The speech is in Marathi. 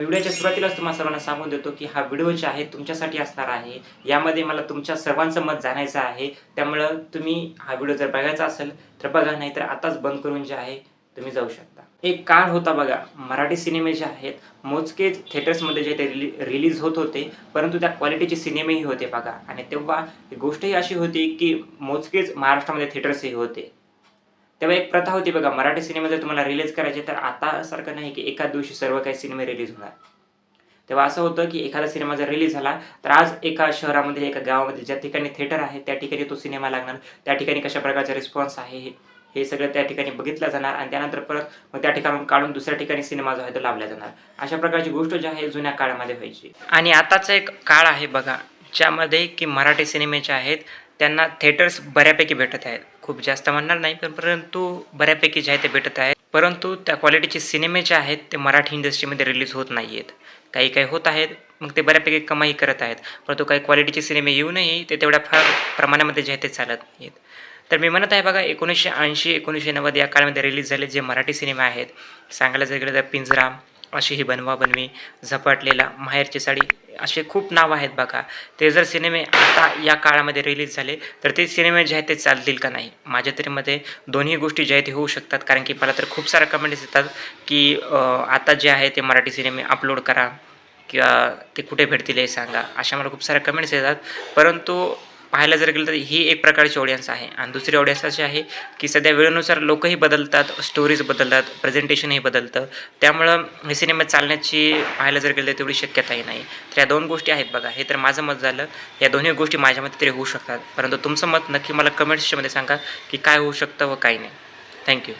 व्हिडिओच्या सुरुवातीलाच तुम्हाला सर्वांना सांगून देतो की हा व्हिडिओ जे आहे तुमच्यासाठी असणार आहे. यामध्ये मला तुमच्या सर्वांचं मत जाणायचं आहे. त्यामुळं तुम्ही हा व्हिडिओ जर बघायचा असेल तर बघा नाही तर आताच बंद करून जे आहे तुम्ही जाऊ शकता. एक काळ होता बघा मराठी सिनेमे जे आहेत मोजकेच थिएटर्समध्ये जे ते रिली रिलीज होत होते परंतु त्या क्वालिटीचे सिनेमेही होते बघा. आणि तेव्हा गोष्टही अशी होती की मोजकेच महाराष्ट्रामध्ये थिएटर्सही होते. तेव्हा एक प्रथा होती बघा मराठी सिनेमे जर तुम्हाला रिलीज करायचे तर आता सारखं नाही की एका दिवशी सर्व काही सिनेमे रिलीज होणार. तेव्हा असं होतं की एखादा सिनेमा जर रिलीज झाला तर आज एका शहरामध्ये एका गावामध्ये ज्या ठिकाणी थिएटर आहे त्या ठिकाणी तो सिनेमा लागणार. त्या ठिकाणी कशा प्रकारचा रिस्पॉन्स आहे हे- हे सगळं त्या ठिकाणी बघितलं जाणार आणि त्यानंतर परत मग त्या ठिकाणून काढून दुसऱ्या ठिकाणी सिनेमा जो आहे तो लावला जाणार. अशा प्रकारची गोष्ट जी आहे जुन्या काळामध्ये व्हायची. आणि आताचा एक काळ आहे बघा ज्यामध्ये की मराठी सिनेमे जे आहेत त्यांना थिएटर्स बऱ्यापैकी भेटत आहेत. खूप जास्त म्हणणार नाही पण परंतु बऱ्यापैकी जे आहे ते भेटत आहेत. परंतु त्या क्वालिटीचे सिनेमे जे आहेत ते मराठी इंडस्ट्रीमध्ये रिलीज होत नाही आहेत काही काही होत आहेत मग ते बऱ्यापैकी कमाई करत आहेत. परंतु काही क्वालिटीचे सिनेमे येऊनही ते तेवढ्या फार प्रमाणामध्ये जे आहे ते चालत नाहीत तर मी म्हणत आहे बघा एकोणीसशे ऐंशी एकोणीसशे नव्वद या काळामध्ये रिलीज झाले जे मराठी सिनेमे आहेत. सांगायला जर गेलं तर पिंजरा अशी ही बनवा बनवी झपाटलेला माहेरची साडी. असे खूप नाव आहेत बघा. ते जर सिनेमे आता या काळामध्ये रिलीज झाले तर ते सिनेमे जे आहेत ते चालतील का नाही? माझ्या तरी मते दोन्ही गोष्टी ज्या आहेत ते होऊ शकतात. कारण की मला तर खूप साऱ्या कमेंट्स येतात की आता जे आहे ते मराठी सिनेमे अपलोड करा किंवा ते कुठे भेटतील हे सांगा. अशा मला खूप साऱ्या कमेंट्स येतात. परंतु पाहायला जर गेलं तर ही एक प्रकारची ऑडियन्स आहे. आणि दुसरी ऑडियन्स अशी आहे की सध्या वेळेनुसार लोकही बदलतात स्टोरीज बदलतात प्रेझेंटेशनही बदलतं. त्यामुळं हे सिनेमा चालण्याची पाहायला जर गेलं तर तेवढी शक्यताही नाही. तर या दोन गोष्टी आहेत बघा. हे तर माझं मत झालं. या दोन्ही गोष्टी माझ्यामध्ये तरी होऊ शकतात. परंतु तुमचं मत नक्की मला कमेंट्समध्ये सांगा की काय होऊ शकतं व काय नाही. थँक्यू